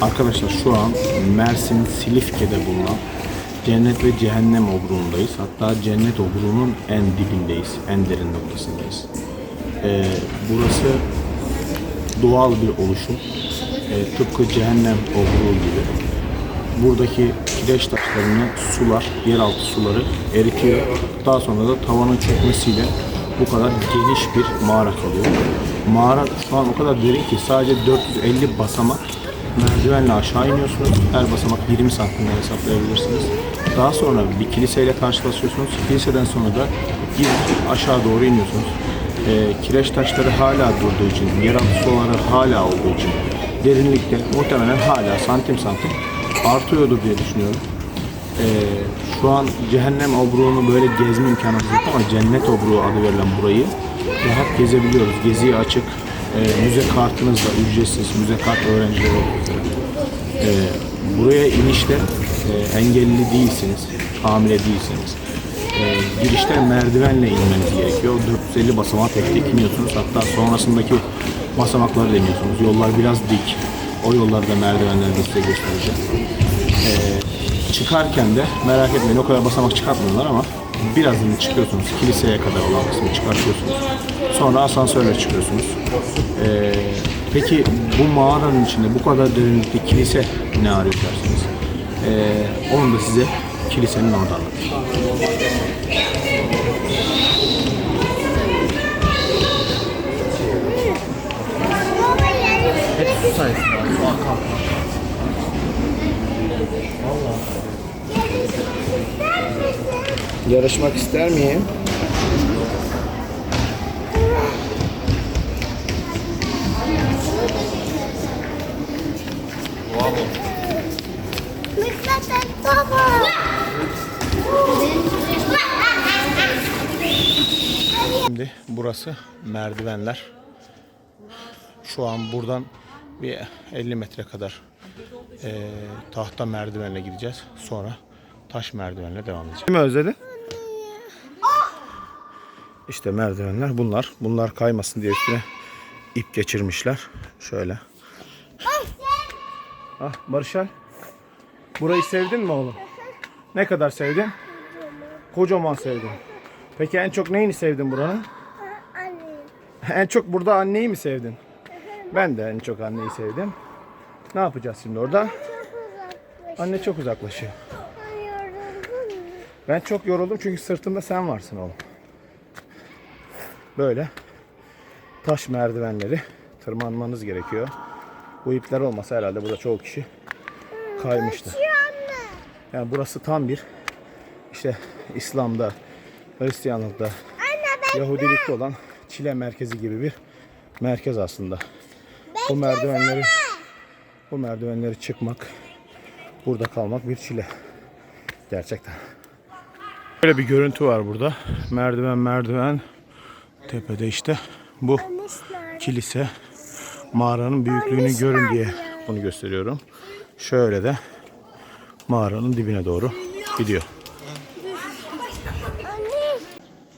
Arkadaşlar şu an Mersin Silifke'de bulunan Cennet ve Cehennem obruğundayız. Hatta Cennet obruğunun en dibindeyiz, en derin noktasındayız. Ee, burası doğal bir oluşum. Ee, tıpkı Cehennem obruğu gibi. Buradaki kireç taşlarını sular, yeraltı suları eritiyor. Daha sonra da tavanın çökmesiyle bu kadar geniş bir mağara kalıyor. Mağara şu an o kadar derin ki sadece 450 basamak merdivenle aşağı iniyorsunuz. Her basamak 20 santimden hesaplayabilirsiniz. Daha sonra bir kiliseyle karşılaşıyorsunuz. Kiliseden sonra da gidip aşağı doğru iniyorsunuz. Ee, kireç taşları hala durduğu için, yeraltı suları hala olduğu için derinlikte muhtemelen hala santim santim artıyordur diye düşünüyorum. Ee, şu an cehennem obruğunu böyle gezme imkanımız yok ama cennet obruğu adı verilen burayı rahat gezebiliyoruz. Geziye açık. Ee, müze kartınızla ücretsiz. Müze kart öğrencileri. Ee, buraya inişte e, engelli değilsiniz, hamile değilsiniz. Ee, girişte merdivenle inmeniz gerekiyor. 450 basamağı tek tek iniyorsunuz. Hatta sonrasındaki basamakları deniyorsunuz. Yollar biraz dik. O yollarda merdivenleri de size göstereceğim. Ee, çıkarken de merak etmeyin o kadar basamak çıkartmıyorlar ama birazını çıkıyorsunuz. Kiliseye kadar olan kısmı çıkartıyorsunuz. Sonra asansörle çıkıyorsunuz. Ee, peki bu mağaranın içinde bu kadar derinlikte kilise ne arıyor dersiniz? Ee, onu da size kilisenin orada anlatayım. Hep su akan. Yarışmak ister miyim? Şimdi burası merdivenler. Şu an buradan bir 50 metre kadar eee, tahta merdivenle gideceğiz. Sonra taş merdivenle devam edeceğiz. Kimi özledi? İşte merdivenler bunlar. Bunlar kaymasın diye üstüne ip geçirmişler. Şöyle. Ah Barışal. Burayı sevdin mi oğlum? Ne kadar sevdin? Kocaman sevdim. Peki en çok neyini sevdin buranın? Anne. En çok burada anneyi mi sevdin? Ben de en çok anneyi sevdim. Ne yapacağız şimdi orada? Anne çok uzaklaşıyor. Ben çok yoruldum çünkü sırtımda sen varsın oğlum. Böyle taş merdivenleri tırmanmanız gerekiyor. Bu ipler olmasa herhalde burada çoğu kişi kaymıştı. Yani burası tam bir işte İslam'da, Hristiyanlıkta, Yahudilikte olan çile merkezi gibi bir merkez aslında. Bu merdivenleri bu merdivenleri çıkmak, burada kalmak bir çile. Gerçekten. Böyle bir görüntü var burada. Merdiven merdiven tepede işte bu kilise mağaranın büyüklüğünü görün diye bunu gösteriyorum. Şöyle de mağaranın dibine doğru gidiyor.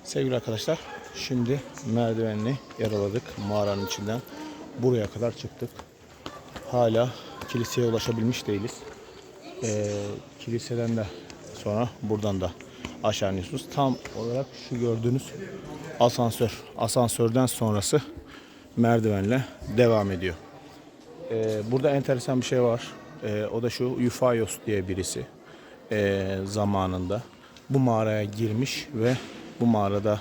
Sevgili arkadaşlar, şimdi merdivenli yaraladık mağaranın içinden. Buraya kadar çıktık. Hala kiliseye ulaşabilmiş değiliz. Ee, kiliseden de sonra buradan da aşağı iniyorsunuz. Tam olarak şu gördüğünüz asansör. Asansörden sonrası merdivenle devam ediyor. Ee, burada enteresan bir şey var. Ee, o da şu Yufaios diye birisi ee, zamanında bu mağaraya girmiş ve bu mağarada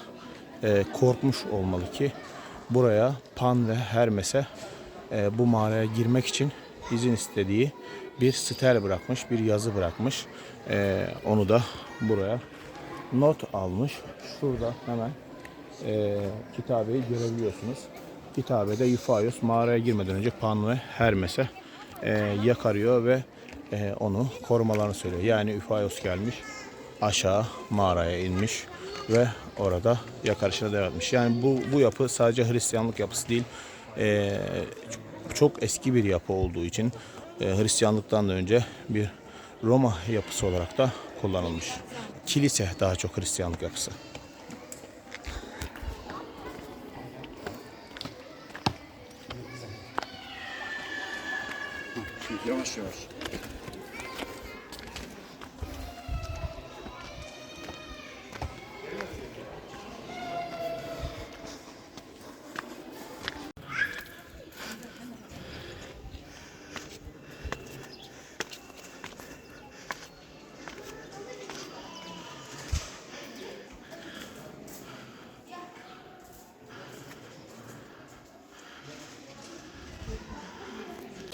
e, korkmuş olmalı ki buraya Pan ve Hermes'e e, bu mağaraya girmek için izin istediği bir stel bırakmış, bir yazı bırakmış. E, onu da buraya not almış. Şurada hemen e, kitabeyi görebiliyorsunuz. Kitabede Yufaios mağaraya girmeden önce Pan ve Hermes'e e, yakarıyor ve e, onu korumalarını söylüyor. Yani Yufaios gelmiş aşağı mağaraya inmiş ve orada yakarışına devam etmiş. Yani bu, bu yapı sadece Hristiyanlık yapısı değil, e, çok eski bir yapı olduğu için e, Hristiyanlıktan da önce bir Roma yapısı olarak da kullanılmış. Kilise daha çok Hristiyanlık yapısı. Yavaş yavaş.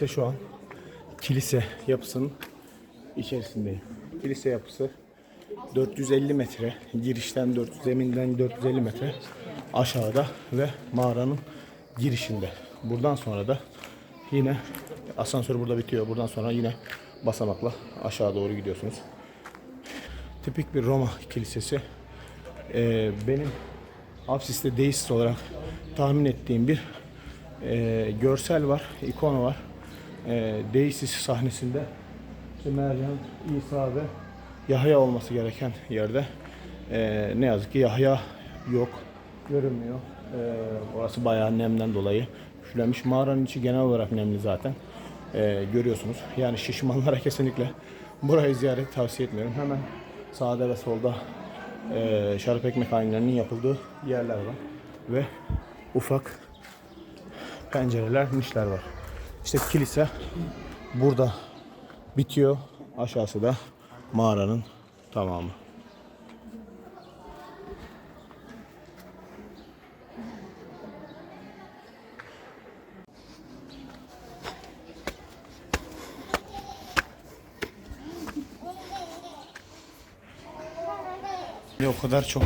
Şu an kilise yapısının içerisindeyim. Kilise yapısı 450 metre, girişten 400, zeminden 450 metre aşağıda ve mağaranın girişinde. Buradan sonra da yine asansör burada bitiyor. Buradan sonra yine basamakla aşağı doğru gidiyorsunuz. Tipik bir Roma kilisesi. Ee, benim Apsis'te deist olarak tahmin ettiğim bir e, görsel var, ikon var. E, Deisis sahnesinde işte Meryem, İsa ve Yahya olması gereken yerde e, ne yazık ki Yahya yok, görünmüyor. E, orası bayağı nemden dolayı üflemiş. Mağaranın içi genel olarak nemli zaten. E, görüyorsunuz. Yani şişmanlara kesinlikle burayı ziyaret tavsiye etmiyorum. Hemen sağda ve solda e, şarap ekmek hainlerinin yapıldığı yerler var. Ve ufak pencereler, nişler var. İşte kilise burada bitiyor. Aşağısı da mağaranın tamamı. O kadar çok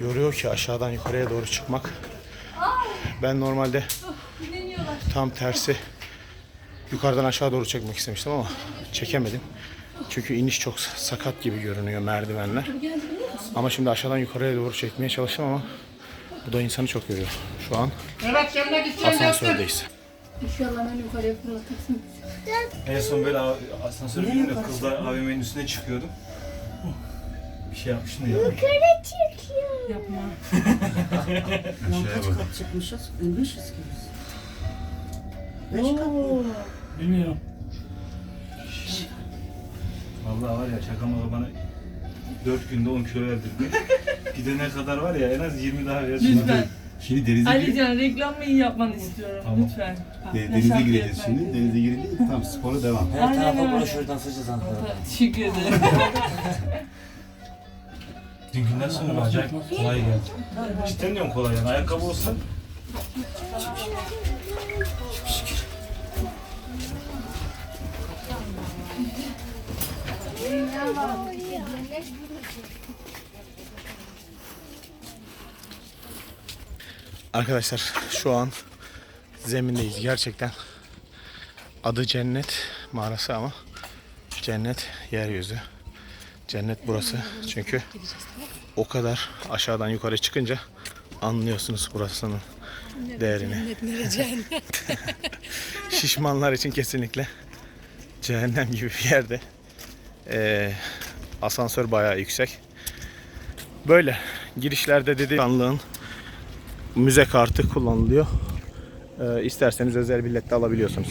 yoruyor ki aşağıdan yukarıya doğru çıkmak. Ben normalde tam tersi yukarıdan aşağı doğru çekmek istemiştim ama çekemedim. Çünkü iniş çok sakat gibi görünüyor merdivenler. Ama şimdi aşağıdan yukarıya doğru çekmeye çalıştım ama bu da insanı çok yoruyor. Şu an asansördeyiz. İnşallah ben yukarıya fırlatırsın. En son böyle a- asansöre bindim de kızlar AVM'nin üstüne çıkıyordum. Bir şey yapmıştım yapmış. Yukarı çıkıyor. Yapma. Lan kaç kat çıkmışız? 500 kilosu. Beş kat mı? Bilmiyorum. Vallahi var ya şaka maka bana 4 günde 10 kilo verdirdi. Gidene kadar var ya en az 20 daha versin. Lütfen. Şimdi denize, gir- Alican reklam mı iyi yapmanı istiyorum Tamam. lütfen. de- Ne denize şarkı gireceğiz şimdi. Denize girince tam spora devam. Her Aynen tarafa öyle. broşürden sıçacağız Ankara'da. Teşekkür ederim. Dünkünden sonra acayip kolay geldi. Cidden diyorum kolay yani. Ayakkabı olsa Arkadaşlar şu an zemindeyiz. Gerçekten adı cennet mağarası ama cennet yeryüzü. Cennet burası. Çünkü o kadar aşağıdan yukarı çıkınca anlıyorsunuz burasının değerini. Şişmanlar için kesinlikle cehennem gibi bir yerde. Ee, asansör bayağı yüksek. Böyle girişlerde dedi kanlığın müze kartı kullanılıyor. Ee, isterseniz özel bilet de alabiliyorsunuz.